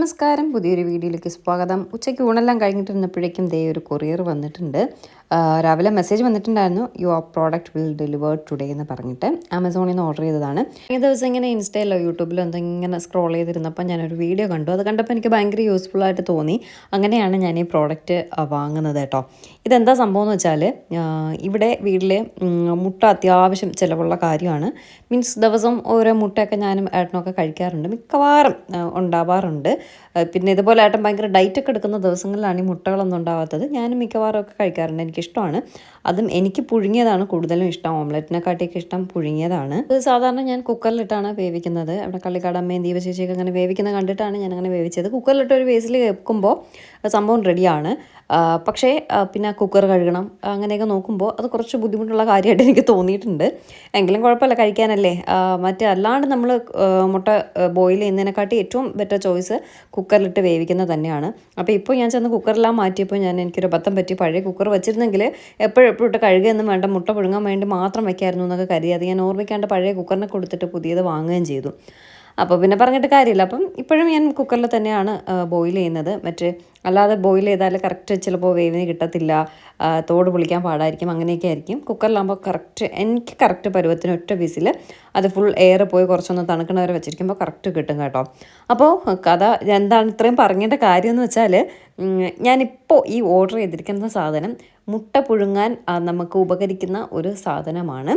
നമസ്കാരം. പുതിയൊരു വീഡിയോയിലേക്ക് സ്വാഗതം. ഉച്ചയ്ക്ക് ഊണെല്ലാം കഴിഞ്ഞിട്ടിരുന്നപ്പോഴേക്കും ദേ ഒരു കൊറിയർ വന്നിട്ടുണ്ട്. രാവിലെ മെസ്സേജ് വന്നിട്ടുണ്ടായിരുന്നു your product will deliver today എന്ന് പറഞ്ഞിട്ട്. ആമസോണിൽ നിന്ന് ഓർഡർ ചെയ്തതാണ്. ഈ ദിവസം ഇങ്ങനെ ഇൻസ്റ്റയിലോ യൂട്യൂബിലോ എന്തോ ഇങ്ങനെ സ്ക്രോൾ ചെയ്തിരുന്നപ്പോൾ ഞാനൊരു വീഡിയോ കണ്ടു. അത് കണ്ടപ്പോൾ എനിക്ക് ഭയങ്കര യൂസ്ഫുൾ ആയിട്ട് തോന്നി. അങ്ങനെയാണ് ഞാൻ ഈ പ്രോഡക്റ്റ് വാങ്ങുന്നത് കേട്ടോ. ഇതെന്താ സംഭവം എന്ന് വെച്ചാൽ ഇവിടെ വീട്ടിൽ മുട്ട അത്യാവശ്യം ചിലവുള്ള കാര്യമാണ്. മീൻസ് ദിവസം ഓരോ മുട്ടയൊക്കെ ഞാനും ഏട്ടനൊക്കെ കഴിക്കാറുണ്ട്. മിക്കവാറും ഉണ്ടാവാറുണ്ട്. പിന്നെ ഇതുപോലെ ഏട്ടൻ ഭയങ്കര ഡയറ്റൊക്കെ എടുക്കുന്ന ദിവസങ്ങളിലാണ് ഈ മുട്ടകളൊന്നും ഉണ്ടാവാത്തത്. ഞാനും മിക്കവാറും ഒക്കെ കഴിക്കാറുണ്ട്. എനിക്കിഷ്ടമാണ്. അതും എനിക്ക് പുഴുങ്ങിയതാണ് കൂടുതലും ഇഷ്ടം. ഓംലെറ്റിനെക്കാട്ടിയൊക്കെ ഇഷ്ടം പുഴുങ്ങിയതാണ്. ഇത് സാധാരണ ഞാൻ കുക്കറിലിട്ടാണ് വേവിക്കുന്നത്. അവിടെ കള്ളിക്കാടമ്മയും ദീപശേഷിയൊക്കെ അങ്ങനെ വേവിക്കുന്നത് കണ്ടിട്ടാണ് ഞാൻ അങ്ങനെ വേവിച്ചത്. കുക്കറിലിട്ട് ഒരു വേസിൽ വെക്കുമ്പോൾ സംഭവം റെഡിയാണ്. പക്ഷേ പിന്നെ കുക്കർ കഴുകണം അങ്ങനെയൊക്കെ നോക്കുമ്പോൾ അത് കുറച്ച് ബുദ്ധിമുട്ടുള്ള കാര്യമായിട്ട് എനിക്ക് തോന്നിയിട്ടുണ്ട്. എങ്കിലും കുഴപ്പമില്ല കഴിക്കാനല്ലേ. മറ്റേ അല്ലാണ്ട് നമ്മൾ മുട്ട ബോയിൽ ചെയ്യുന്നതിനെക്കാട്ടി ഏറ്റവും ബെറ്റർ ചോയ്സ് കുക്കറിലിട്ട് വേവിക്കുന്നത് തന്നെയാണ്. അപ്പോൾ ഇപ്പോൾ ഞാൻ ചെന്ന് കുക്കറെല്ലാം മാറ്റിയപ്പോൾ ഞാൻ എനിക്കൊരു അബദ്ധം പറ്റി. പഴയ കുക്കർ വെച്ചിരുന്നെങ്കിൽ എപ്പോഴെപ്പോഴും എപ്പോഴും ഇട്ട് കഴുകുകയെന്നും വേണ്ട മുട്ട പുഴുങ്ങാൻ വേണ്ടി മാത്രം വയ്ക്കായിരുന്നു എന്നൊക്കെ കരുതി. അത് ഞാൻ ഓർമ്മിക്കാണ്ട് പഴയ കുക്കറിനെ കൊടുത്തിട്ട് പുതിയത് വാങ്ങുകയും ചെയ്തു. അപ്പോൾ പിന്നെ പറഞ്ഞിട്ട് കാര്യമില്ല. അപ്പം ഇപ്പോഴും ഞാൻ കുക്കറിൽ തന്നെയാണ് ബോയിൽ ചെയ്യുന്നത്. മറ്റേ അല്ലാതെ ബോയിൽ ചെയ്താൽ കറക്റ്റ് ചിലപ്പോൾ വേവിന് കിട്ടത്തില്ല തോട് പൊളിക്കാൻ പാടായിരിക്കും അങ്ങനെയൊക്കെ ആയിരിക്കും. കുക്കറിലാകുമ്പോൾ കറക്റ്റ് എനിക്ക് കറക്റ്റ് പരുവത്തിന് ഒറ്റ വിസിൽ അത് ഫുൾ എയർ പോയി കുറച്ചൊന്ന് തണുക്കണവരെ വെച്ചിരിക്കുമ്പോൾ കറക്റ്റ് കിട്ടും കേട്ടോ. അപ്പോൾ കഥ എന്താണ് ഇത്രയും പറഞ്ഞേണ്ട കാര്യം എന്ന് വെച്ചാൽ ഞാനിപ്പോൾ ഈ ഓർഡർ ചെയ്തിരിക്കുന്ന സാധനം മുട്ട പുഴുങ്ങാൻ നമുക്ക് ഉപകരിക്കുന്ന ഒരു സാധനമാണ്.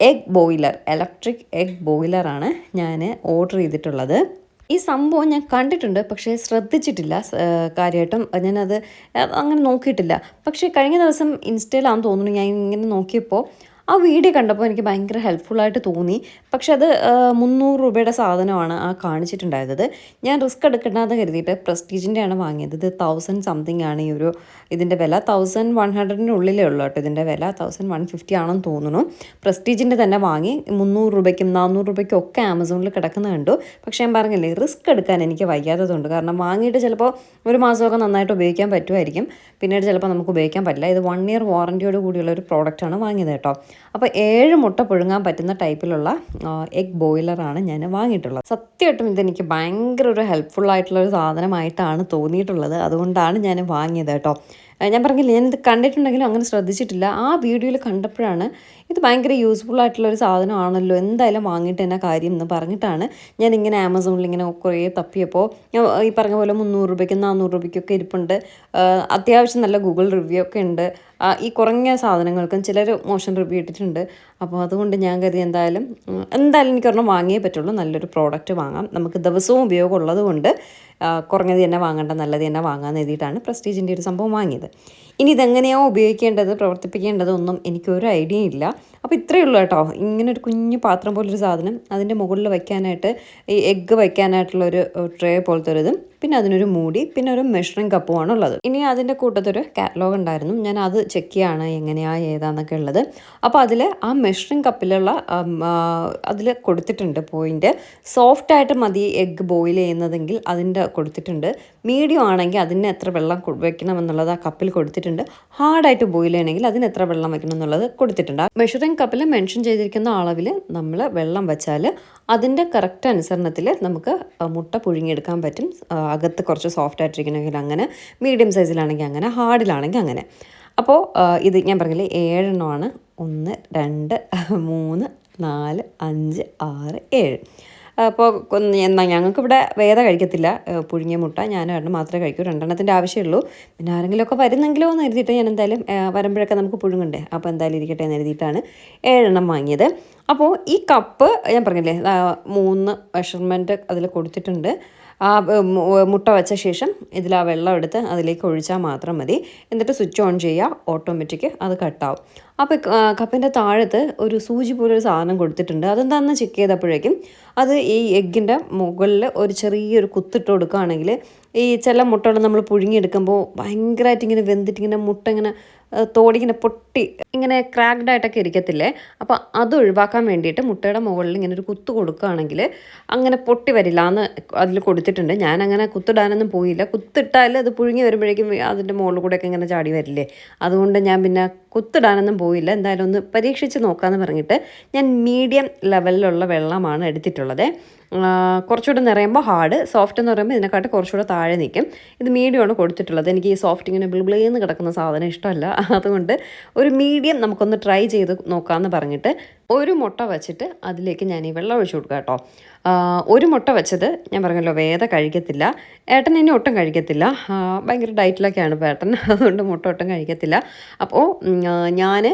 എഗ് ബോയിലർ ഇലക്ട്രിക് എഗ് ബോയിലറാണ് ഞാൻ ഓർഡർ ചെയ്തിട്ടുള്ളത്. ഈ സംഭവം ഞാൻ കണ്ടിട്ടുണ്ട് പക്ഷേ ശ്രദ്ധിച്ചിട്ടില്ല കാര്യമായിട്ടും. ഞാനത് അങ്ങനെ നോക്കിയിട്ടില്ല. പക്ഷേ കഴിഞ്ഞ ദിവസം ഇൻസ്റ്റയിലാണെന്ന് തോന്നുന്നു ഞാൻ ഇങ്ങനെ നോക്കിയപ്പോൾ ആ വീഡിയോ കണ്ടപ്പോൾ എനിക്ക് ഭയങ്കര ഹെൽപ്ഫുള്ളായിട്ട് തോന്നി. പക്ഷെ അത് മുന്നൂറ് രൂപയുടെ സാധനമാണ് ആ കാണിച്ചിട്ടുണ്ടായത് ഞാൻ റിസ്ക് എടുക്കണ്ടെന്ന് കരുതിയിട്ട് പ്രസ്റ്റീജിന്റെയാണ് വാങ്ങിയത്. ഇത് തൗസൻഡ് സംതിങ് ആണ് ഈ ഒരു ഇതിന്റെ വില. തൗസൻഡ് വൺ ഹൺഡ്രഡിന്റെ ഉള്ളിലേ ഉള്ളൂ കേട്ടോ ഇതിന്റെ വില. തൗസൻഡ് വൺ ഫിഫ്റ്റി ആണെന്ന് തോന്നുന്നു. പ്രസ്റ്റീജിന്റെ തന്നെ വാങ്ങി. മുന്നൂറ് രൂപയ്ക്കും നാനൂറ് രൂപയ്ക്കും ഒക്കെ ആമസോണിൽ കിടക്കുന്ന കണ്ടു. പക്ഷേ ഞാൻ പറഞ്ഞില്ലേ റിസ്ക് എടുക്കാൻ എനിക്ക് വയ്യാത്തതുണ്ട്. കാരണം വാങ്ങിയിട്ട് ചിലപ്പോൾ ഒരു മാസമൊക്കെ നന്നായിട്ട് ഉപയോഗിക്കാൻ പറ്റുമായിരിക്കും. പിന്നീട് ചിലപ്പോൾ നമുക്ക് ഉപയോഗിക്കാൻ പറ്റില്ല. ഇത് വൺ ഇയർ വാറന്റിയോട് കൂടിയുള്ള ഒരു പ്രോഡക്റ്റാണ് വാങ്ങിയത് കേട്ടോ. അപ്പോൾ ഏഴ് മുട്ട പുഴുങ്ങാൻ പറ്റുന്ന ടൈപ്പിലുള്ള എഗ് ബോയിലറാണ് ഞാൻ വാങ്ങിയിട്ടുള്ളത്. സത്യമായിട്ടും ഇതെനിക്ക് ഭയങ്കര ഒരു ഹെൽപ്ഫുൾ ആയിട്ടുള്ള ഒരു സാധനമായിട്ടാണ് തോന്നിയിട്ടുള്ളത്. അതുകൊണ്ടാണ് ഞാൻ വാങ്ങിയത് കേട്ടോ. ഞാൻ പറഞ്ഞില്ല ഞാനിത് കണ്ടിട്ടുണ്ടെങ്കിലും അങ്ങനെ ശ്രദ്ധിച്ചിട്ടില്ല. ആ വീഡിയോയിൽ കണ്ടപ്പോഴാണ് ഇത് ഭയങ്കര യൂസ്ഫുൾ ആയിട്ടുള്ള ഒരു സാധനമാണല്ലോ. എന്തായാലും വാങ്ങിയിട്ട് തന്നെ കാര്യം എന്ന് പറഞ്ഞിട്ടാണ് ഞാൻ ഇങ്ങനെ ആമസോണിൽ ഇങ്ങനെ കുറേ തപ്പിയപ്പോൾ ഞാൻ ഈ പറഞ്ഞ പോലെ മുന്നൂറ് രൂപയ്ക്കും നാനൂറ് രൂപയ്ക്കൊക്കെ ഇരിപ്പുണ്ട്. അത്യാവശ്യം നല്ല ഗൂഗിൾ റിവ്യൂ ഒക്കെ ഉണ്ട്. ഈ കുറഞ്ഞ സാധനങ്ങൾക്കും ചിലർ മോശം റിവ്യൂ ഇട്ടിട്ടുണ്ട്. അപ്പോൾ അതുകൊണ്ട് ഞാൻ കരുതി എന്തായാലും എന്തായാലും എനിക്കൊരെണ്ണം വാങ്ങിയേ പറ്റുള്ളൂ. നല്ലൊരു പ്രോഡക്റ്റ് വാങ്ങാം. നമുക്ക് ദിവസവും ഉപയോഗം ഉള്ളത് കൊണ്ട് കുറഞ്ഞത് തന്നെ വാങ്ങേണ്ട നല്ലത് തന്നെ വാങ്ങാമെന്ന് എഴുതിയിട്ടാണ് പ്രസ്റ്റീജിന്റെ ഒരു സംഭവം വാങ്ങിയത്. ഇനി ഇതെങ്ങനെയാണോ ഉപയോഗിക്കേണ്ടത് പ്രവർത്തിപ്പിക്കേണ്ടതൊന്നും എനിക്കൊരു ഐഡിയ ഇല്ല. അപ്പോൾ ഇത്രയേ ഉള്ളൂ കേട്ടോ. ഇങ്ങനെ ഒരു കുഞ്ഞു പാത്രം പോലൊരു സാധനം. അതിന്റെ മുകളിൽ വയ്ക്കാനായിട്ട് ഈ എഗ്ഗ് വയ്ക്കാനായിട്ടുള്ള ഒരു ട്രേ പോലത്തെ ഒരു ഇതും. പിന്നെ അതിനൊരു മൂടി പിന്നെ ഒരു മെഷറിംഗ് കപ്പുമാണ് ഉള്ളത് ഇനി അതിന്റെ കൂട്ടത്തൊരു കാറ്റലോഗ് ഉണ്ടായിരുന്നു. ഞാൻ അത് ചെക്ക് ചെയ്യാണ് എങ്ങനെയാണ് ഏതാന്നൊക്കെ ഉള്ളത്. അപ്പോൾ അതിൽ ആ മെഷറിംഗ് കപ്പിലുള്ള അതിൽ കൊടുത്തിട്ടുണ്ട് പോയിന്റ് സോഫ്റ്റ് ആയിട്ട് മതി എഗ്ഗ് ബോയിൽ ചെയ്യുന്നതെങ്കിൽ അതിന്റെ കൊടുത്തിട്ടുണ്ട്. മീഡിയം ആണെങ്കിൽ അതിന് എത്ര വെള്ളം വെക്കണം എന്നുള്ളത് ആ കപ്പിൽ കൊടുത്തിട്ടുണ്ട്. ഹാർഡായിട്ട് ബോയിൽ ചെയ്യണമെങ്കിൽ അതിന് എത്ര വെള്ളം വെക്കണം എന്നുള്ളത് കൊടുത്തിട്ടുണ്ട്. മെഷറിംഗ് കപ്പിൽ മെൻഷൻ ചെയ്തിരിക്കുന്ന അളവിൽ നമ്മൾ വെള്ളം വെച്ചാൽ അതിന്റെ കറക്റ്റ് അനുസരണത്തിൽ നമുക്ക് മുട്ട പുഴുങ്ങിയെടുക്കാൻ പറ്റും. അകത്ത് കുറച്ച് സോഫ്റ്റ് ആയിട്ടിരിക്കണമെങ്കിൽ അങ്ങനെ മീഡിയം സൈസിലാണെങ്കിൽ അങ്ങനെ ഹാർഡിലാണെങ്കിൽ അങ്ങനെ. അപ്പോൾ ഇത് ഞാൻ പറഞ്ഞില്ലേ ഏഴെണ്ണമാണ്. ഒന്ന് രണ്ട് മൂന്ന് നാല് അഞ്ച് ആറ് ഏഴ്. അപ്പോൾ എന്നാൽ ഞങ്ങൾക്കിവിടെ വേദ കഴിക്കത്തില്ല. പുഴുങ്ങിയ മുട്ട ഞാൻ ഒരെണ്ണം മാത്രമേ കഴിക്കൂ. രണ്ടെണ്ണത്തിന്റെ ആവശ്യമുള്ളൂ പിന്നെ ആരെങ്കിലുമൊക്കെ വരുന്നെങ്കിലോ എന്ന് എഴുതിയിട്ട് ഞാൻ എന്തായാലും വരുമ്പോഴൊക്കെ നമുക്ക് പുഴുങ്ങണ്ടേ. അപ്പോൾ എന്തായാലും ഇരിക്കട്ടെ എന്ന് എഴുതിയിട്ടാണ് ഏഴെണ്ണം വാങ്ങിയത്. അപ്പോൾ ഈ കപ്പ് ഞാൻ പറഞ്ഞില്ലേ മൂന്ന് മെഷർമെന്റ് അതിൽ കൊടുത്തിട്ടുണ്ട്. ആ മുട്ട വെച്ച ശേഷം ഇതിൽ ആ വെള്ളം എടുത്ത് അതിലേക്ക് ഒഴിച്ചാൽ മാത്രം മതി. എന്നിട്ട് സ്വിച്ച് ഓൺ ചെയ്യുക. ഓട്ടോമാറ്റിക് അത് കട്ടാവും അപ്പോൾ കപ്പിന്റെ താഴത്ത് ഒരു സൂചി പോലെ ഒരു സാധനം കൊടുത്തിട്ടുണ്ട്. അതെന്താണെന്ന് ചെക്ക് ചെയ്തപ്പോഴേക്കും അത് ഈ എഗ്ഗിന്റെ മുകളിൽ ഒരു ചെറിയൊരു കുത്തിട്ട് കൊടുക്കുകയാണെങ്കിൽ ഈ ചില മുട്ടകൾ നമ്മൾ പുഴുങ്ങിയെടുക്കുമ്പോൾ ഭയങ്കരമായിട്ട് ഇങ്ങനെ വെന്തിട്ട് ഇങ്ങനെ മുട്ട ഇങ്ങനെ തോടിങ്ങനെ പൊട്ടി ഇങ്ങനെ ക്രാക്ഡ് ആയിട്ടൊക്കെ ഇരിക്കത്തില്ലേ? അപ്പോൾ അത് ഒഴിവാക്കാൻ വേണ്ടിയിട്ട് മുട്ടയുടെ മുകളിൽ ഇങ്ങനെ ഒരു കുത്ത് കൊടുക്കുകയാണെങ്കിൽ അങ്ങനെ പൊട്ടി വരില്ല എന്ന് അതിൽ കൊടുത്തിട്ടുണ്ട്. ഞാൻ അങ്ങനെ കുത്തിടാനൊന്നും പോയില്ല. കുത്തിട്ടാൽ അത് പുഴുങ്ങി വരുമ്പോഴേക്കും അതിന്റെ മുകളിൽ കൂടെയൊക്കെ ഇങ്ങനെ ചാടി വരില്ലേ? അതുകൊണ്ട് ഞാൻ പിന്നെ കുത്തിടാനൊന്നും പോയില്ല. എന്തായാലും ഒന്ന് പരീക്ഷിച്ച് നോക്കാമെന്ന് പറഞ്ഞിട്ട് ഞാൻ മീഡിയം ലെവലിലുള്ള വെള്ളമാണ് എടുത്തിട്ടുള്ളത്. കുറച്ചുകൂടെ നിറയുമ്പോൾ ഹാർഡ് സോഫ്റ്റ് എന്ന് പറയുമ്പോൾ ഇതിനെക്കാട്ട് കുറച്ചുകൂടെ താഴെ നിൽക്കും. ഇത് മീഡിയമാണ് കൊടുത്തിട്ടുള്ളത്. എനിക്ക് ഈ സോഫ്റ്റ് ഇങ്ങനെ ബ്ലിബ്ലേന്ന് കിടക്കുന്ന സാധനം ഇഷ്ടമല്ല. അതുകൊണ്ട് ഒരു മീഡിയം നമുക്കൊന്ന് ട്രൈ ചെയ്ത് നോക്കാമെന്ന് പറഞ്ഞിട്ട് ഒരു മുട്ട വച്ചിട്ട് അതിലേക്ക് ഞാൻ ഈ വെള്ളം ഒഴിച്ചു കൊടുക്കാം കേട്ടോ ഒരു മുട്ട വെച്ചത് ഞാൻ പറഞ്ഞല്ലോ വേദ കഴിക്കത്തില്ല. ഏട്ടൻ ഇനി ഒട്ടും കഴിക്കത്തില്ല. ഭയങ്കര ഡയറ്റിലൊക്കെയാണ് ഇപ്പോൾ ഏട്ടൻ. അതുകൊണ്ട് മുട്ട ഒട്ടും കഴിക്കത്തില്ല. അപ്പോൾ ഞാൻ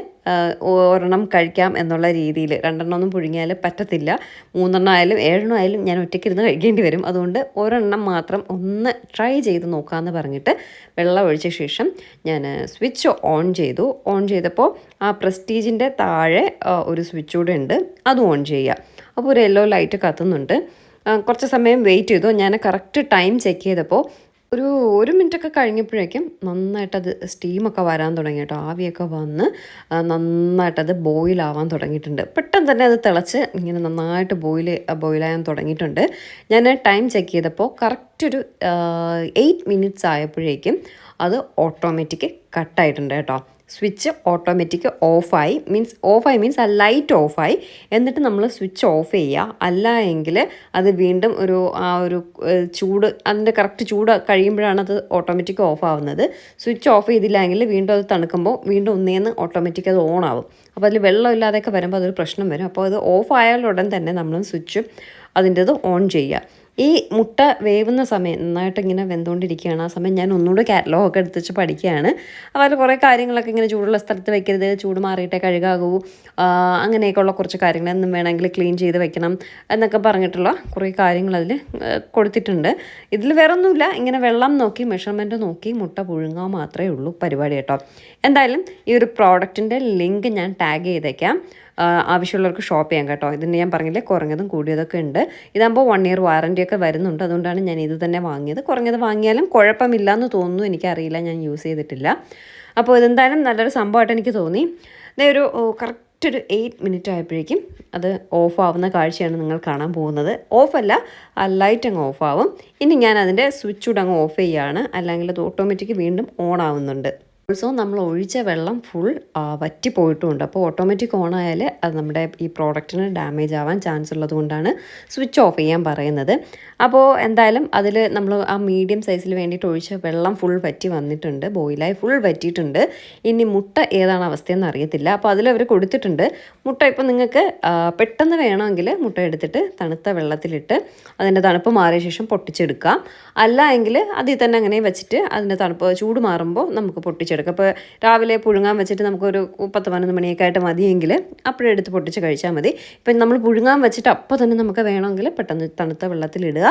ഒരെണ്ണം കഴിക്കാം എന്നുള്ള രീതിയിൽ രണ്ടെണ്ണം ഒന്നും പുഴുങ്ങിയാൽ പറ്റത്തില്ല. മൂന്നെണ്ണം ആയാലും ഏഴെണ്ണം ആയാലും ഞാൻ ഒറ്റയ്ക്കിരുന്ന് കഴിക്കേണ്ടി വരും. അതുകൊണ്ട് ഒരെണ്ണം മാത്രം ഒന്ന് ട്രൈ ചെയ്ത് നോക്കാമെന്ന് പറഞ്ഞിട്ട് വെള്ളം ഒഴിച്ച ശേഷം ഞാൻ സ്വിച്ച് ഓൺ ചെയ്തു. ഓൺ ചെയ്തപ്പോൾ ആ പ്രസ്റ്റീജിന്റെ താഴെ ഒരു സ്വിച്ച് കൂടെ ഉണ്ട്. അതും ഓൺ ചെയ്യുക അപ്പോൾ ഒരു യെല്ലോ ലൈറ്റ് കത്തുന്നുണ്ട്. കുറച്ച് സമയം വെയിറ്റ് ചെയ്തു. ഞാൻ കറക്റ്റ് ടൈം ചെക്ക് ചെയ്തപ്പോൾ ഒരു ഒരു മിനിറ്റൊക്കെ കഴിഞ്ഞപ്പോഴേക്കും നന്നായിട്ടത് സ്റ്റീമൊക്കെ വരാൻ തുടങ്ങി കേട്ടോ. ആവിയൊക്കെ വന്ന് നന്നായിട്ടത് ബോയിലാവാൻ തുടങ്ങിയിട്ടുണ്ട്. പെട്ടെന്ന് തന്നെ അത് തിളച്ച് ഇങ്ങനെ നന്നായിട്ട് ബോയിൽ ബോയിലാകാൻ തുടങ്ങിയിട്ടുണ്ട്. ഞാൻ ടൈം ചെക്ക് ചെയ്തപ്പോൾ കറക്റ്റ് ഒരു എയ്റ്റ് മിനിറ്റ്സ് ആയപ്പോഴേക്കും അത് ഓട്ടോമാറ്റിക് കട്ടായിട്ടുണ്ട് കേട്ടോ. സ്വിച്ച് ഓട്ടോമാറ്റിക് ഓഫായി. മീൻസ് ഓഫായി മീൻസ് ആ ലൈറ്റ് ഓഫായി. എന്നിട്ട് നമ്മൾ സ്വിച്ച് ഓഫ് ചെയ്യുക അല്ല എങ്കിൽ അത് വീണ്ടും ഒരു ആ ഒരു ചൂട് അതിന്റെ കറക്റ്റ് ചൂട് കഴിയുമ്പോഴാണ് അത് ഓട്ടോമാറ്റിക് ഓഫ് ആവുന്നത് സ്വിച്ച് ഓഫ് ചെയ്തില്ലെങ്കിൽ വീണ്ടും അത് തണുക്കുമ്പോൾ വീണ്ടും ഒന്നേന്ന് ഓട്ടോമാറ്റിക് അത് ഓൺ ആവും. അപ്പോൾ അതിൽ വെള്ളം ഇല്ലാതെയൊക്കെ വരുമ്പോൾ അതൊരു പ്രശ്നം വരും. അപ്പോൾ അത് ഓഫ് ആയാലുടൻ തന്നെ നമ്മൾ സ്വിച്ച് അതിന്റെത് ഓൺ ചെയ്യുക ഈ മുട്ട വേവുന്ന സമയം നന്നായിട്ട് ഇങ്ങനെ വെന്തുകൊണ്ടിരിക്കുകയാണ്. ആ സമയം ഞാൻ ഒന്നുകൂടെ കാറ്റലോഗൊക്കെ എടുത്ത് വെച്ച് പഠിക്കുകയാണ്. അതുപോലെ കുറേ കാര്യങ്ങളൊക്കെ ഇങ്ങനെ ചൂടുള്ള സ്ഥലത്ത് വെക്കരുത് ചൂട് മാറിയിട്ടേ കഴുകാകൂ അങ്ങനെയൊക്കെയുള്ള കുറച്ച് കാര്യങ്ങൾ എന്നും വേണമെങ്കിൽ ക്ലീൻ ചെയ്ത് വെക്കണം എന്നൊക്കെ പറഞ്ഞിട്ടുള്ള കുറേ കാര്യങ്ങൾ അതിൽ കൊടുത്തിട്ടുണ്ട്. ഇതിൽ വേറെ ഒന്നുമില്ല ഇങ്ങനെ വെള്ളം നോക്കി മെഷർമെന്റ് നോക്കി മുട്ട പുഴുങ്ങുക മാത്രമേ ഉള്ളൂ പരിപാടി കേട്ടോ. എന്തായാലും ഈ ഒരു പ്രോഡക്റ്റിന്റെ ലിങ്ക് ഞാൻ ടാഗ് ചെയ്തേക്കാം. ആവശ്യമുള്ളവർക്ക് ഷോപ്പ് ചെയ്യാം കേട്ടോ. ഇതിന് ഞാൻ പറഞ്ഞില്ലേ കുറഞ്ഞതും കൂടിയതൊക്കെ ഉണ്ട്. ഇതാകുമ്പോൾ വൺ ഇയർ വാറന്റി ഒക്കെ വരുന്നുണ്ട്. അതുകൊണ്ടാണ് ഞാൻ ഇത് തന്നെ വാങ്ങിയത്. കുറഞ്ഞത് വാങ്ങിയാലും കുഴപ്പമില്ല എന്ന് തോന്നുന്നു. എനിക്കറിയില്ല ഞാൻ യൂസ് ചെയ്തിട്ടില്ല. അപ്പോൾ ഇതെന്തായാലും നല്ലൊരു സംഭവമായിട്ട് എനിക്ക് തോന്നി. ഒരു കറക്റ്റ് ഒരു എയ്റ്റ് മിനിറ്റ് ആയപ്പോഴേക്കും അത് ഓഫ് ആവുന്ന കാഴ്ചയാണ് നിങ്ങൾ കാണാൻ പോകുന്നത്. ഓഫല്ല ആ ലൈറ്റ് അങ്ങ് ഓഫ് ആവും. ഇനി ഞാൻ അതിന്റെ സ്വിച്ച് കൂടെ ഓഫ് ചെയ്യുകയാണ് അല്ലെങ്കിൽ അത് ഓട്ടോമാറ്റിക് വീണ്ടും ഓൺ ആവുന്നുണ്ട്. ഓൾസോ നമ്മൾ ഒഴിച്ച വെള്ളം ഫുൾ വറ്റി പോയിട്ടുമുണ്ട് അപ്പോൾ ഓട്ടോമാറ്റിക് ഓൺ ആയാൽ അത് നമ്മുടെ ഈ പ്രോഡക്റ്റിന് ഡാമേജ് ആവാൻ ചാൻസ് ഉള്ളതുകൊണ്ടാണ് സ്വിച്ച് ഓഫ് ചെയ്യാൻ പറയുന്നത്. അപ്പോൾ എന്തായാലും അതിൽ നമ്മൾ ആ മീഡിയം സൈസിൽ വേണ്ടിയിട്ട് ഒഴിച്ച വെള്ളം ഫുൾ വറ്റി വന്നിട്ടുണ്ട്. ബോയിലായി ഫുൾ വറ്റിയിട്ടുണ്ട്. ഇനി മുട്ട ഏതാണ് അവസ്ഥയെന്ന് അറിയത്തില്ല. അപ്പോൾ അതിൽ അവർ കൊടുത്തിട്ടുണ്ട്. മുട്ട ഇപ്പോൾ നിങ്ങൾക്ക് പെട്ടെന്ന് വേണമെങ്കിൽ മുട്ട എടുത്തിട്ട് തണുത്ത വെള്ളത്തിലിട്ട് അതിന്റെ തണുപ്പ് മാറിയ ശേഷം പൊട്ടിച്ചെടുക്കാം. അല്ല എങ്കിൽ അതിൽ തന്നെ അങ്ങനെ വെച്ചിട്ട് അതിന്റെ തണുപ്പ് ചൂട് മാറുമ്പോൾ നമുക്ക് പൊട്ടിച്ചെടുക്കാം. അപ്പോൾ രാവിലെ പുഴുങ്ങാൻ വെച്ചിട്ട് നമുക്കൊരു പത്ത് പതിനൊന്ന് മണിയൊക്കെ ആയിട്ട് മതിയെങ്കിൽ അപ്പോഴെടുത്ത് പൊട്ടിച്ച് കഴിച്ചാൽ മതി. ഇപ്പം നമ്മൾ പുഴുങ്ങാൻ വെച്ചിട്ട് അപ്പോൾ തന്നെ നമുക്ക് വേണമെങ്കിൽ പെട്ടെന്ന് തണുത്ത വെള്ളത്തിലിടുക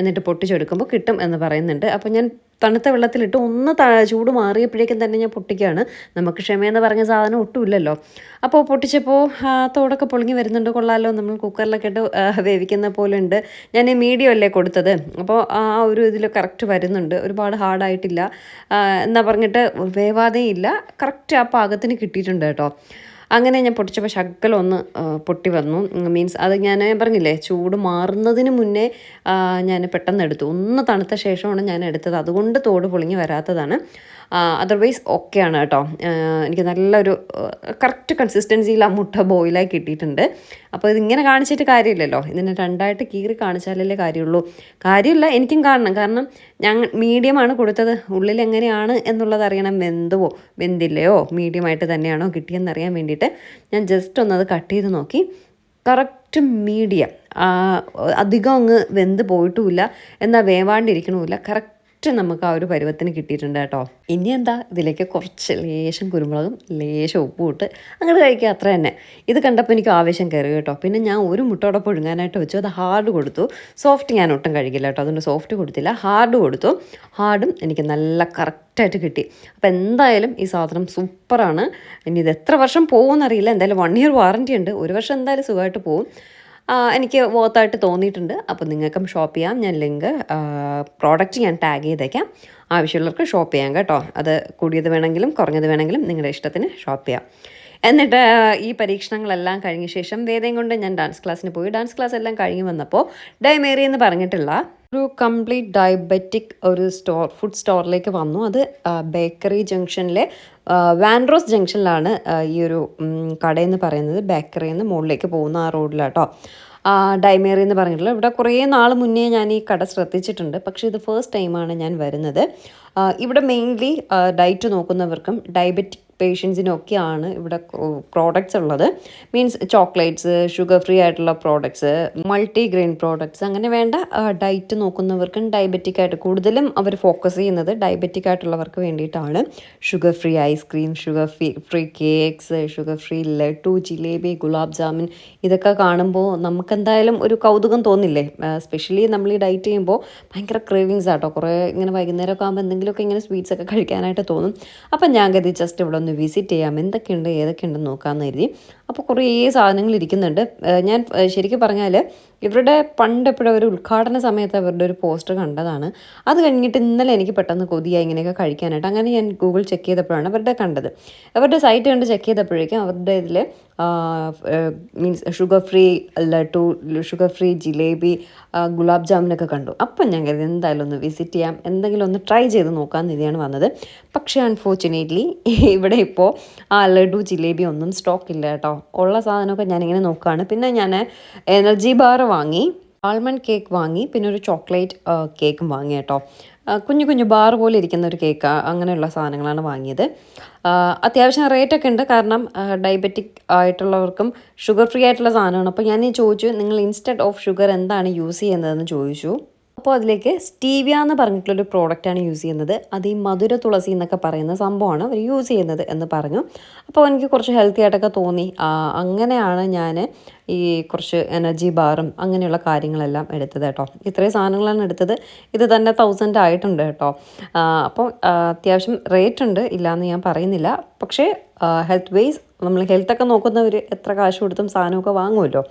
എന്നിട്ട് പൊട്ടിച്ചെടുക്കുമ്പോൾ കിട്ടും എന്ന് പറയുന്നുണ്ട്. അപ്പോൾ ഞാൻ തണുത്ത വെള്ളത്തിലിട്ട് ഒന്ന് ചൂട് മാറിയപ്പോഴേക്കും തന്നെ ഞാൻ പൊട്ടിക്കുകയാണ്. നമുക്ക് ക്ഷമയെന്ന് പറഞ്ഞ സാധനം ഒട്ടുമില്ലല്ലോ. അപ്പോൾ പൊട്ടിച്ചപ്പോൾ തോടൊക്കെ പൊളിഞ്ഞ് വരുന്നുണ്ട്. കൊള്ളാലോ നമ്മൾ കുക്കറിലൊക്കെ ഇട്ട് വേവിക്കുന്ന പോലെ ഉണ്ട്. ഞാൻ ഈ മീഡിയം അല്ലേ കൊടുത്തത്? അപ്പോൾ ആ ഒരു ഇതിൽ കറക്റ്റ് വരുന്നുണ്ട്. ഒരുപാട് ഹാർഡായിട്ടില്ല. എന്നാ പറഞ്ഞിട്ട് വേവാതെയും ഇല്ല കറക്റ്റ് ആ പാകത്തിന് കിട്ടിയിട്ടുണ്ട് കേട്ടോ. അങ്ങനെ ഞാൻ പൊട്ടിച്ചപ്പോൾ ശക്കലൊന്ന് പൊട്ടി വന്നു. മീൻസ് അത് ഞാൻ പറഞ്ഞില്ലേ ചൂട് മാറുന്നതിന് മുന്നേ ഞാൻ പെട്ടെന്ന് എടുത്തു. ഒന്ന് തണുത്ത ശേഷമാണ് ഞാൻ എടുത്തത്. അതുകൊണ്ട് തോട് പൊളിഞ്ഞ് വരാത്തതാണ്. അതർവൈസ് ഓക്കെയാണ് കേട്ടോ. എനിക്ക് നല്ലൊരു കറക്റ്റ് കൺസിസ്റ്റൻസിയിൽ ആ മുട്ട ബോയിലായി കിട്ടിയിട്ടുണ്ട്. അപ്പോൾ ഇതിങ്ങനെ കാണിച്ചിട്ട് കാര്യമില്ലല്ലോ. ഇതിനെ രണ്ടായിട്ട് കീറി കാണിച്ചാലല്ലേ കാര്യമുള്ളൂ. കാര്യമില്ല എനിക്കും കാണണം. കാരണം ഞങ്ങൾ മീഡിയമാണ് കൊടുത്തത്. ഉള്ളിൽ എങ്ങനെയാണ് എന്നുള്ളത് അറിയണം. വെന്തുവോ വെന്തില്ലയോ? മീഡിയമായിട്ട് തന്നെയാണോ കിട്ടിയെന്നറിയാൻ വേണ്ടിയിട്ട് ഞാൻ ജസ്റ്റ് ഒന്നത് കട്ട് ചെയ്ത് നോക്കി. കറക്റ്റ് മീഡിയം അധികം അങ്ങ് വെന്ത് പോയിട്ടുമില്ല. എന്നാൽ വേവാണ്ടിരിക്കണമില്ല കറക്റ്റ് നമുക്ക് ആ ഒരു പരുവത്തിന് കിട്ടിയിട്ടുണ്ട് കേട്ടോ. ഇനി എന്താ ഇതിലേക്ക് കുറച്ച് ലേശം കുരുമുളകും ലേശം ഉപ്പും ഇട്ട് അങ്ങോട്ട് കഴിക്കുക അത്ര തന്നെ. ഇത് കണ്ടപ്പോൾ എനിക്ക് ആവേശം കയറി കേട്ടോ. പിന്നെ ഞാൻ ഒരു മുട്ടയോടെ പുഴുങ്ങാനായിട്ട് വെച്ചു. അത് ഹാർഡ് കൊടുത്തു. സോഫ്റ്റ് ഞാൻ ഒട്ടും കഴിക്കില്ല കേട്ടോ. അതുകൊണ്ട് സോഫ്റ്റ് കൊടുത്തില്ല. ഹാർഡ് കൊടുത്തു. ഹാർഡും എനിക്ക് നല്ല കറക്റ്റായിട്ട് കിട്ടി. അപ്പോൾ എന്തായാലും ഈ സാധനം സൂപ്പറാണ് ഇനി ഇത് എത്ര വർഷം പോകുമെന്നറിയില്ല. എന്തായാലും വൺ ഇയർ വാറന്റി ഉണ്ട്. ഒരു വർഷം എന്തായാലും സുഖമായിട്ട് പോകും. എനിക്ക് വർത്തായിട്ട് തോന്നിയിട്ടുണ്ട്. അപ്പോൾ നിങ്ങൾക്കും ഷോപ്പ് ചെയ്യാം. ഞാൻ ലിങ്ക് പ്രോഡക്റ്റ് ഞാൻ ടാഗ് ചെയ്തേക്കാം. ആവശ്യമുള്ളവർക്ക് ഷോപ്പ് ചെയ്യാം കേട്ടോ. അത് കൂടിയത് വേണമെങ്കിലും കുറഞ്ഞത് വേണമെങ്കിലും നിങ്ങളുടെ ഇഷ്ടത്തിന് ഷോപ്പ് ചെയ്യാം. എന്നിട്ട് ഈ പരീക്ഷണങ്ങളെല്ലാം കഴിഞ്ഞ ശേഷം വേദയും കൊണ്ട് ഞാൻ ഡാൻസ് ക്ലാസ്സിന് പോയി. ഡാൻസ് ക്ലാസ് എല്ലാം കഴിഞ്ഞ് വന്നപ്പോൾ ഡൈമേറി എന്ന് പറഞ്ഞിട്ടുള്ള ഒരു കംപ്ലീറ്റ് ഡയബറ്റിക് ഒരു സ്റ്റോർ ഫുഡ് സ്റ്റോറിലേക്ക് വന്നു. അത് ബേക്കറി ജംഗ്ഷനിലെ വാൻഡ്രോസ് ജംഗ്ഷനിലാണ് ഈ ഒരു കടയെന്ന് പറയുന്നത് ബേക്കറിയിൽ നിന്ന് മുകളിലേക്ക് പോകുന്ന ആ റോഡിലാട്ടോ ഡൈമേറി എന്ന് പറഞ്ഞിട്ടുള്ളത് ഇവിടെ കുറേ നാൾ മുന്നേ ഞാൻ ഈ കട ശ്രദ്ധിച്ചിട്ടുണ്ട്. പക്ഷേ ഇത് ഫസ്റ്റ് ടൈമാണ് ഞാൻ വരുന്നത്. ഇവിടെ മെയിൻലി ഡയറ്റ് നോക്കുന്നവർക്കും ഡയബറ്റിക് പേഷ്യൻസിനൊക്കെയാണ് ഇവിടെ പ്രോഡക്റ്റ്സ് ഉള്ളത്. മീൻസ് ചോക്ലേറ്റ്സ് ഷുഗർ ഫ്രീ ആയിട്ടുള്ള പ്രോഡക്ട്സ് മൾട്ടി ഗ്രെയിൻ പ്രോഡക്ട്സ് അങ്ങനെ വേണ്ട ഡയറ്റ് നോക്കുന്നവർക്കും ഡയബറ്റിക് ആയിട്ട് കൂടുതലും അവർ ഫോക്കസ് ചെയ്യുന്നത് ഡയബറ്റിക് ആയിട്ടുള്ളവർക്ക് വേണ്ടിയിട്ടാണ്. Sugar free ice cream sugar free free cakes sugar free laddu jalebi gulab jamun ഇതൊക്കെ കാണുമ്പോൾ നമുക്കെന്തായാലും ഒരു കൗതുകം തോന്നില്ലേ? സ്പെഷ്യലി നമ്മൾ ഈ ഡയറ്റ് ചെയ്യുമ്പോൾ ഭയങ്കര ക്രേവിങ്സ് ആട്ടോ. കുറേ ഇങ്ങനെ വൈകുന്നേരമൊക്കെ ആകുമ്പോൾ എന്തെങ്കിലുമൊക്കെ ഇങ്ങനെ സ്വീറ്റ്സ് ഒക്കെ കഴിക്കാനായിട്ട് തോന്നും. അപ്പം ഞാൻ കരുതി ജസ്റ്റ് ഇവിടെ ഒന്ന് വിസിറ്റ് ചെയ്യാം. എന്തൊക്കെയുണ്ട് ഏതൊക്കെയുണ്ടെന്ന് നോക്കാമെന്ന് കരുതി. അപ്പോൾ കുറേ സാധനങ്ങൾ ഇരിക്കുന്നുണ്ട്. ഞാൻ ശരിക്കും പറഞ്ഞാൽ ഇവരുടെ പണ്ട് എപ്പോഴും ഒരു ഉദ്ഘാടന സമയത്ത് അവരുടെ ഒരു പോസ്റ്റർ കണ്ടതാണ്. അത് കഴിഞ്ഞിട്ട് ഇന്നലെ എനിക്ക് പെട്ടെന്ന് കൊതിയായി ഇങ്ങനെയൊക്കെ കഴിക്കാനായിട്ട്. അങ്ങനെ ഞാൻ ഗൂഗിൾ ചെക്ക് ചെയ്തപ്പോഴാണ് അവരുടെ കണ്ടത്. അവരുടെ സൈറ്റ് കണ്ട് ചെക്ക് ചെയ്തപ്പോഴേക്കും അവരുടെ ഇതിൽ means sugar free laddu sugar free jalebi gulab ജാമുനൊക്കെ കണ്ടു. അപ്പം ഞാൻ കരുതി എന്തായാലും ഒന്ന് വിസിറ്റ് ചെയ്യാം. എന്തെങ്കിലും ഒന്ന് ട്രൈ ചെയ്ത് നോക്കാമെന്ന് ഇതിയാണ് വന്നത്. പക്ഷേ അൺഫോർച്ചുനേറ്റ്ലി ഇവിടെ ഇപ്പോൾ ആ ലഡു ജിലേബി ഒന്നും സ്റ്റോക്ക് ഇല്ല കേട്ടോ. ഉള്ള സാധനമൊക്കെ ഞാനിങ്ങനെ നോക്കുകയാണ് പിന്നെ ഞാൻ എനർജി ബാർ വാങ്ങി ആൾമണ്ട് കേക്ക് വാങ്ങി പിന്നെ ഒരു ചോക്ലേറ്റ് കേക്കും വാങ്ങി കേട്ടോ. കുഞ്ഞു കുഞ്ഞു ബാർ പോലെ ഇരിക്കുന്ന ഒരു കേക്ക് അങ്ങനെയുള്ള സാധനങ്ങളാണ് വാങ്ങിയത്. അത്യാവശ്യം റേറ്റൊക്കെ ഉണ്ട്. കാരണം ഡയബറ്റിക് ആയിട്ടുള്ളവർക്കും ഷുഗർ ഫ്രീ ആയിട്ടുള്ള സാധനമാണ്. അപ്പോൾ ഞാൻ ചോദിച്ചു നിങ്ങൾ ഇൻസ്റ്റഡ് ഓഫ് ഷുഗർ എന്താണ് യൂസ് ചെയ്യുന്നതെന്ന് ചോദിച്ചു? അപ്പോൾ അതിലേക്ക് സ്റ്റീവിയ എന്ന് പറഞ്ഞിട്ടുള്ളൊരു പ്രോഡക്റ്റാണ് യൂസ് ചെയ്യുന്നത്. അത് ഈ മധുര തുളസി എന്നൊക്കെ പറയുന്ന സംഭവമാണ് അവർ യൂസ് ചെയ്യുന്നത് എന്ന് പറഞ്ഞു. അപ്പോൾ എനിക്ക് കുറച്ച് ഹെൽത്തി ആയിട്ടൊക്കെ തോന്നി. അങ്ങനെയാണ് ഞാൻ ഈ കുറച്ച് എനർജി ബാറും അങ്ങനെയുള്ള കാര്യങ്ങളെല്ലാം എടുത്തത് കേട്ടോ. ഇത്രയും സാധനങ്ങളാണ് എടുത്തത്. ഇത് തന്നെ തൗസൻഡ് ആയിട്ടുണ്ട് കേട്ടോ. അപ്പോൾ അത്യാവശ്യം റേറ്റ് ഉണ്ട്. ഇല്ലയെന്ന് ഞാൻ പറയുന്നില്ല. പക്ഷേ ഹെൽത്ത് വൈസ് നമ്മൾ ഹെൽത്തൊക്കെ നോക്കുന്നവർ എത്ര കാശ് കൊടുത്തും സാധനമൊക്കെ വാങ്ങുമല്ലോ.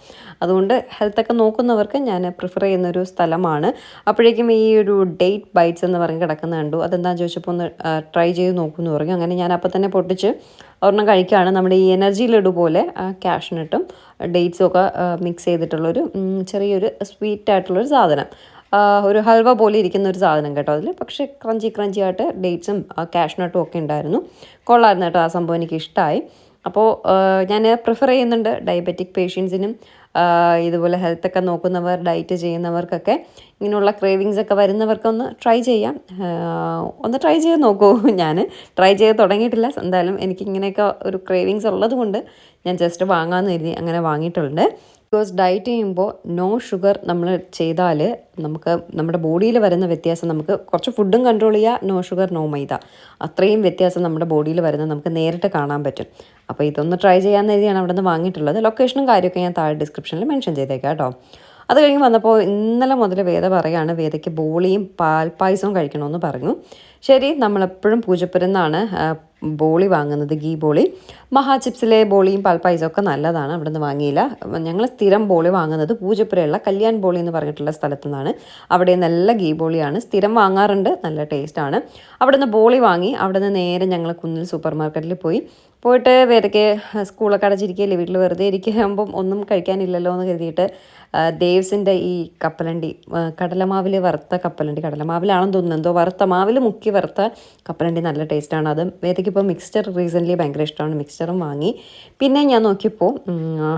അതുകൊണ്ട് ഹെൽത്തൊക്കെ നോക്കുന്നവർക്ക് ഞാൻ പ്രിഫർ ചെയ്യുന്നൊരു സ്ഥലമാണ്. അപ്പോഴേക്കും ഈ ഒരു ഡേറ്റ് ബൈറ്റ്സ് എന്ന് പറഞ്ഞ് കിടക്കുന്ന കണ്ടു. അതെന്താണെന്ന് ചോദിച്ചപ്പോൾ ഒന്ന് ട്രൈ ചെയ്ത് നോക്കുമെന്ന് പറഞ്ഞു. അങ്ങനെ ഞാൻ അപ്പം തന്നെ പൊട്ടിച്ച് ഒരെണ്ണം കഴിക്കുകയാണ്. നമ്മുടെ ഈ എനർജി ലഡു പോലെ ക്യാഷിനിട്ടും ഡേറ്റ്സും ഒക്കെ മിക്സ് ചെയ്തിട്ടുള്ളൊരു ചെറിയൊരു സ്വീറ്റ് ആയിട്ടുള്ളൊരു സാധനം. ഒരു ഹൽവ പോലെ ഇരിക്കുന്ന ഒരു സാധനം കേട്ടോ അതിൽ പക്ഷേ ക്രഞ്ചി ക്രഞ്ചി ആയിട്ട് ഡേറ്റ്സും കാഷ്നട്ടും ഒക്കെ ഉണ്ടായിരുന്നു. കൊള്ളായിരുന്നു കേട്ടോ. ആ സംഭവം എനിക്ക് ഇഷ്ടമായി അപ്പോൾ ഞാൻ പ്രിഫർ ചെയ്യുന്നുണ്ട് ഡയബറ്റിക് പേഷ്യൻസിനും ഇതുപോലെ ഹെൽത്തൊക്കെ നോക്കുന്നവർ ഡയറ്റ് ചെയ്യുന്നവർക്കൊക്കെ ഇങ്ങനെയുള്ള ക്രേവിങ്സ് ഒക്കെ വരുന്നവർക്കൊന്ന് ട്രൈ ചെയ്യാം. ഒന്ന് ട്രൈ ചെയ്ത് നോക്കൂ. ഞാൻ ട്രൈ ചെയ്ത് തുടങ്ങിയിട്ടില്ല. എന്തായാലും എനിക്ക് ഇങ്ങനെയൊക്കെ ഒരു ക്രേവിങ്സ് ഉള്ളതുകൊണ്ട് ഞാൻ ജസ്റ്റ് വാങ്ങാമെന്ന് കരുതി അങ്ങനെ വാങ്ങിയിട്ടുണ്ട്. ബിക്കോസ് ഡയറ്റ് ചെയ്യുമ്പോൾ നോ ഷുഗർ നമ്മൾ ചെയ്താൽ നമുക്ക് നമ്മുടെ ബോഡിയിൽ വരുന്ന വ്യത്യാസം നമുക്ക് കുറച്ച് ഫുഡും കൺട്രോൾ ചെയ്യുക നോ ഷുഗർ നോ മൈദ. അത്രയും വ്യത്യാസം നമ്മുടെ ബോഡിയിൽ വരുന്ന നമുക്ക് നേരിട്ട് കാണാൻ പറ്റും. അപ്പോൾ ഇതൊന്ന് ട്രൈ ചെയ്യാമെന്ന് എഴുതിയാണ് അവിടെ നിന്ന് വാങ്ങിയിട്ടുള്ളത് ലൊക്കേഷനും കാര്യമൊക്കെ ഞാൻ താഴെ ഡിസ്ക്രിപ്ഷനിൽ മെൻഷൻ ചെയ്തേക്കാം കേട്ടോ. അത് കഴിഞ്ഞ് വന്നപ്പോൾ ഇന്നലെ മുതൽ വേദ പറയാണ് വേദയ്ക്ക് ബോളിയും പാൽപ്പായസവും കഴിക്കണമെന്ന് പറഞ്ഞു. ശരി നമ്മളെപ്പോഴും പൂജപ്പുരുന്നാണ് ബോളി വാങ്ങുന്നത് ഗീ ബോളി. മഹാ ചിപ്സിലെ ബോളിയും പാൽപ്പായസവും ഒക്കെ നല്ലതാണ് അവിടെ നിന്ന് വാങ്ങിയില്ല. ഞങ്ങൾ സ്ഥിരം ബോളി വാങ്ങുന്നത് പൂജപ്പുരയുള്ള കല്യാൺ ബോളി എന്ന് പറഞ്ഞിട്ടുള്ള സ്ഥലത്തു നിന്നാണ് അവിടെ നല്ല ഗീ ബോളിയാണ് സ്ഥിരം വാങ്ങാറുണ്ട് നല്ല ടേസ്റ്റാണ് അവിടെ നിന്ന് ബോളി വാങ്ങി അവിടെ നിന്ന് നേരെ ഞങ്ങൾ കുന്നിൽ സൂപ്പർ മാർക്കറ്റിൽ പോയി. പോയിട്ട് വേദയ്ക്ക് സ്കൂളൊക്കെ അടച്ചിരിക്കുകയല്ലേ വീട്ടിൽ വെറുതെ ഇരിക്കുമ്പം ഒന്നും കഴിക്കാനില്ലല്ലോ എന്ന് കരുതിയിട്ട് ദേവ്സിന്റെ ഈ കപ്പലണ്ടി കടലമാവിൽ വറുത്ത കപ്പലണ്ടി കടലമാവിലാണെന്ന് തോന്നുന്നു. എന്തോ വറുത്ത മാവിൽ മുക്കി വറുത്ത കപ്പലണ്ടി നല്ല ടേസ്റ്റാണ്. അത് വേദയ്ക്ക് ഇപ്പോൾ മിക്സ്ചർ റീസെന്റ്ലി ഭയങ്കര ഇഷ്ടമാണ്. മിക്സ്ചറും വാങ്ങി. പിന്നെ ഞാൻ നോക്കിയപ്പോൾ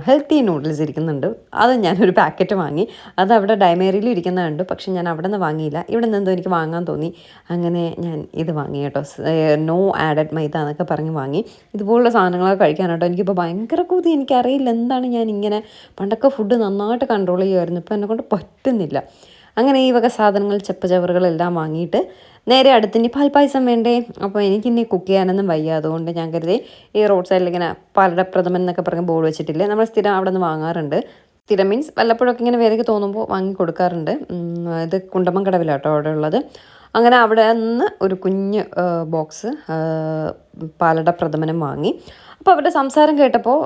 ഹെൽത്തി നൂഡിൽസ് ഇരിക്കുന്നുണ്ട്. അത് ഞാനൊരു പാക്കറ്റ് വാങ്ങി. അത് അവിടെ ഡൈമേറിയിലും ഇരിക്കുന്ന കണ്ടു. പക്ഷെ ഞാൻ അവിടെ നിന്ന് വാങ്ങിയില്ല. ഇവിടെ നിന്ന് എന്തോ എനിക്ക് വാങ്ങാൻ തോന്നി. അങ്ങനെ ഞാൻ ഇത് വാങ്ങി കേട്ടോ. നോ ആഡഡ് മൈദ എന്നൊക്കെ പറഞ്ഞ് വാങ്ങി. ഇതുപോലുള്ള സാധനങ്ങളൊക്കെ കഴിക്കാനാട്ടോ എനിക്കിപ്പോൾ ഭയങ്കര കൂതി. എനിക്കറിയില്ല എന്താണ് ഞാൻ ഇങ്ങനെ പണ്ടൊക്കെ ഫുഡ് നന്നായിട്ട് കൺട്രോൾ ചെയ്യുമായിരുന്നു ഇപ്പോൾ എന്നെ കൊണ്ട് പറ്റുന്നില്ല. അങ്ങനെ ഈ വക സാധനങ്ങൾ ചെപ്പചവറുകളെല്ലാം വാങ്ങിയിട്ട് നേരെ അടുത്തിനി പാൽപ്പായസം വേണ്ടേ? അപ്പോൾ എനിക്കിനി കുക്ക് ചെയ്യാനൊന്നും വയ്യ. അതുകൊണ്ട് ഞാൻ കരുതി ഈ റോഡ് സൈഡിൽ ഇങ്ങനെ പാലട പ്രഥമൻ എന്നൊക്കെ പറഞ്ഞ് ബോർഡ് വെച്ചിട്ടില്ലേ? നമ്മൾ സ്ഥിരം അവിടെ നിന്ന് വാങ്ങാറുണ്ട്. സ്ഥിരം മീൻസ് വല്ലപ്പോഴൊക്കെ ഇങ്ങനെ വേദയ്ക്ക് തോന്നുമ്പോൾ വാങ്ങി കൊടുക്കാറുണ്ട്. ഇത് കുണ്ടമ്മൻ കടവിലാട്ടോ അവിടെ ഉള്ളത് അങ്ങനെ അവിടെ നിന്ന് ഒരു കുഞ്ഞ് ബോക്സ് പാലട പ്രഥമനം വാങ്ങി. അപ്പോൾ അവരുടെ സംസാരം കേട്ടപ്പോൾ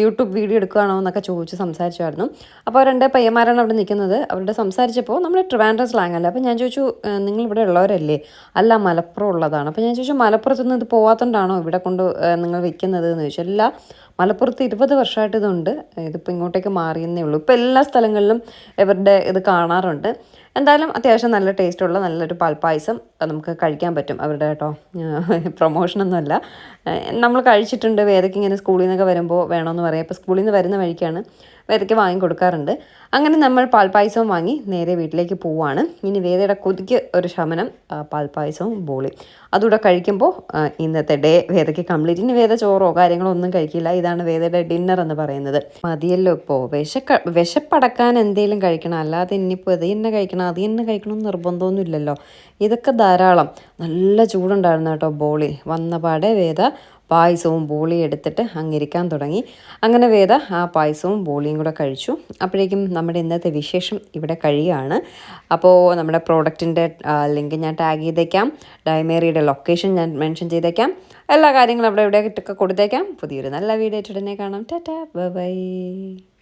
യൂട്യൂബ് വീഡിയോ എടുക്കുകയാണോ എന്നൊക്കെ ചോദിച്ച് സംസാരിച്ചായിരുന്നു. അപ്പോൾ രണ്ട് പയ്യന്മാരാണ് അവിടെ നിൽക്കുന്നത്. അവരുടെ സംസാരിച്ചപ്പോൾ നമ്മൾ ട്രിവാൻഡ്രം സ്ലാങ് അല്ലേ അപ്പോൾ ഞാൻ ചോദിച്ചു നിങ്ങൾ ഇവിടെ ഉള്ളവരല്ലേ? അല്ല മലപ്പുറം ഉള്ളതാണ്. അപ്പോൾ ഞാൻ ചോദിച്ചു മലപ്പുറത്ത് നിന്ന് ഇത് പോവാത്തതുകൊണ്ടാണോ ഇവിടെ കൊണ്ട് നിങ്ങൾ വിൽക്കുന്നത് എന്ന് ചോദിച്ചു. അല്ല മലപ്പുറത്ത് ഇരുപത് വർഷമായിട്ട് ഇതുണ്ട്. ഇതിപ്പോൾ ഇങ്ങോട്ടേക്ക് മാറിയെന്നേ ഉള്ളൂ. ഇപ്പോൾ എല്ലാ സ്ഥലങ്ങളിലും ഇവരുടെ ഇത് കാണാറുണ്ട്. എന്തായാലും അത്യാവശ്യം നല്ല ടേസ്റ്റുള്ള നല്ലൊരു പാൽപ്പായസം നമുക്ക് കഴിക്കാൻ പറ്റും. അവരുടെ കേട്ടോ പ്രൊമോഷനൊന്നുമല്ല നമ്മൾ കഴിച്ചിട്ടുണ്ട്. വേദയ്ക്ക് ഇങ്ങനെ സ്കൂളിൽ നിന്നൊക്കെ വരുമ്പോൾ വേണമെന്ന് പറയാം. ഇപ്പോൾ സ്കൂളിൽ നിന്ന് വരുന്ന വഴിക്കാണ്. വേദയ്ക്ക് വാങ്ങി കൊടുക്കാറുണ്ട്. അങ്ങനെ നമ്മൾ പാൽപ്പായസവും വാങ്ങി നേരെ വീട്ടിലേക്ക് പോവുകയാണ് ഇനി വേദയുടെ കൊതിക്ക് ഒരു ശമനം പാൽപ്പായസവും ബോളി അതുകൂടെ കഴിക്കുമ്പോൾ ഇന്നത്തെ ഡേ വേദയ്ക്ക് കംപ്ലീറ്റ്. ഇനി വേദ ചോറോ കാര്യങ്ങളോ ഒന്നും കഴിക്കില്ല. ഇതാണ് വേദയുടെ ഡിന്നർ എന്ന് പറയുന്നത്. മതിയല്ലോ ഇപ്പോൾ വിശക്ക വിശപ്പടക്കാൻ എന്തെങ്കിലും കഴിക്കണം. അല്ലാതെ ഇനിയിപ്പോൾ ഇത് തന്നെ കഴിക്കണം അത് തന്നെ കഴിക്കണം നിർബന്ധമൊന്നും ഇല്ലല്ലോ. ഇതൊക്കെ ധാരാളം. നല്ല ചൂടുണ്ടായിരുന്നു കേട്ടോ ബോളി വന്ന പാടെ വേദ പായസവും ബോളിയും എടുത്തിട്ട് അങ്ങിരിക്കാൻ തുടങ്ങി. അങ്ങനെ വേദ ആ പായസവും ബോളിയും കൂടെ കഴിച്ചു. അപ്പോഴേക്കും നമ്മുടെ ഇന്നത്തെ വിശേഷം ഇവിടെ കഴിയുകയാണ്. അപ്പോൾ നമ്മുടെ പ്രോഡക്റ്റിന്റെ ലിങ്ക് ഞാൻ ടാഗ് ചെയ്തേക്കാം. ഡയമേറിയുടെ ലൊക്കേഷൻ ഞാൻ മെൻഷൻ ചെയ്തേക്കാം. എല്ലാ കാര്യങ്ങളും അവിടെ ഇവിടെ കൊടുത്തേക്കാം. പുതിയൊരു നല്ല വീഡിയോ ഉടനെ കാണാം. ടാറ്റാ. ബൈ.